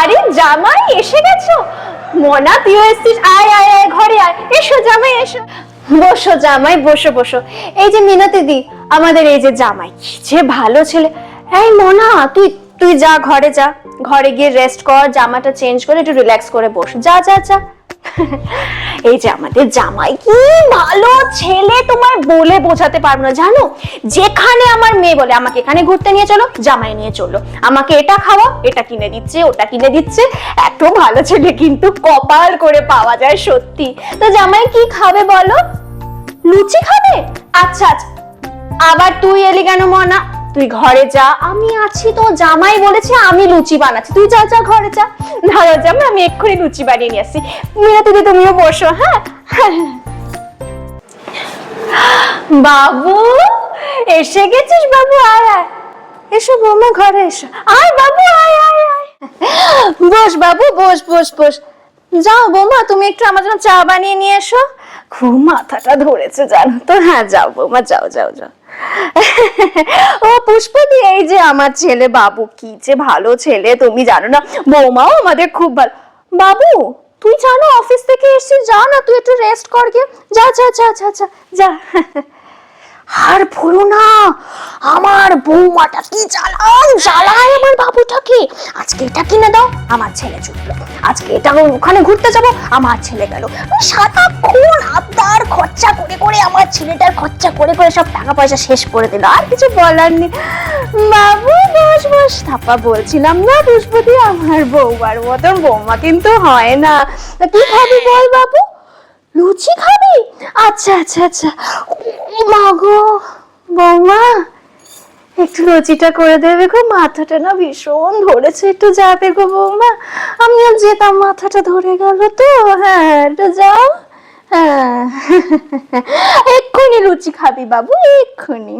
আরে জামাই, এসে গেছো? মনা, তুইও এসছিস? আয় আয় আয়, ঘরে আয়। এসো জামাই, এসো। বসো জামাই, বসো বসো। এই যে মিনতি দি, আমাদের এই যে জামাই, যে ভালো ছেলে। এই মনা, তুই তুই যা, ঘরে যা। ঘরে গিয়ে রেস্ট কর, জামাটা চেঞ্জ করে একটু রিল্যাক্স করে বস। যা যা যা। এই যে আমাদের জামাই, কি ভালো ছেলে তোমার বলে বোঝাতে পারব না, জানো? যেখানে আমার মেয়ে বলে, আমাকে এখানে ঘুরতে নিয়ে চলো, জামাই নিয়ে চলো। আমাকে এটা খাওয়া, এটা কিনে দিচ্ছে, ওটা কিনে দিচ্ছে। এত ভালো ছেলে কিন্তু কপাল করে পাওয়া যায়, সত্যি। তো জামাই, কি খাবে বলো? লুচি খাবে? আচ্ছা আচ্ছা। আবার তুই এলি কেন মনা? তুই ঘরে যা, আমি আছি তো, জামাই বলেছে আমি লুচি বানাচ্ছি। তুই যা যা ঘরে যা। দাঁড়া জামাই, আমি এক্ষুনি লুচি বানিয়ে নিয়ে আসছি। মিনা দিদি তুমিও বসো হ্যাঁ? বাবু, এসে গেছিস বাবু, আয় আয়। এসো বৌমা, ঘরে এসো। আয় বাবু, আয় আয় আয়। বস বাবু, বস বস বস। যাও বৌমা, তুমি একটু আমার জন্য চা বানিয়ে নিয়ে এসো। খুব মাথাটা ধরেছে, জানো তো? হ্যাঁ যাও বৌমা, যাও যাও যাও। ও পুষ্পদি এই যে আমার ছেলে, বাবু, কি যে ভালো ছেলে, তুমি জানো না, বৌমাও আমাদের খুব ভালো। বাবু, তুই জানো, অফিস থেকে এসেছিস যা না, তুই একটু রেস্ট কর গিয়ে। যা যা যা যা যা যা। আর ভুলো না, আমার বৌমাটা কি জ্বালান জ্বালায় আমার বাবুটাকে। আজকে এটা কিনে দাও, আমার ছেলে ছুটলো আজকে এটা ওখানে ঘুরতে যাব, আমার ছেলে গেল। সারাক্ষণ আবদার খরচা করে করে আমার ছেলেটার খরচা করে করে সব টাকা পয়সা শেষ করে দিল। আর কিছু বলার নেই। বাবু, বস বস, থাপ্পা বলছিলাম না পুষ্পতি আমার বৌমার মতন বৌমা কিন্তু হয় না। তা কি খাবি বল বাবু? লুচি খাবি? আচ্ছা আচ্ছা আচ্ছা। ও মা গো, বৌমা, একটু লুচিটা করে দেবে গো, মাথাটা না ভীষণ ধরেছে, একটু যাবে গো বৌমা। আমিও যেতাম, মাথাটা ধরে গেল তো হ্যাঁ একটু যাও হ্যাঁ। এক্ষুনি লুচি খাবি বাবু, এক্ষুনি।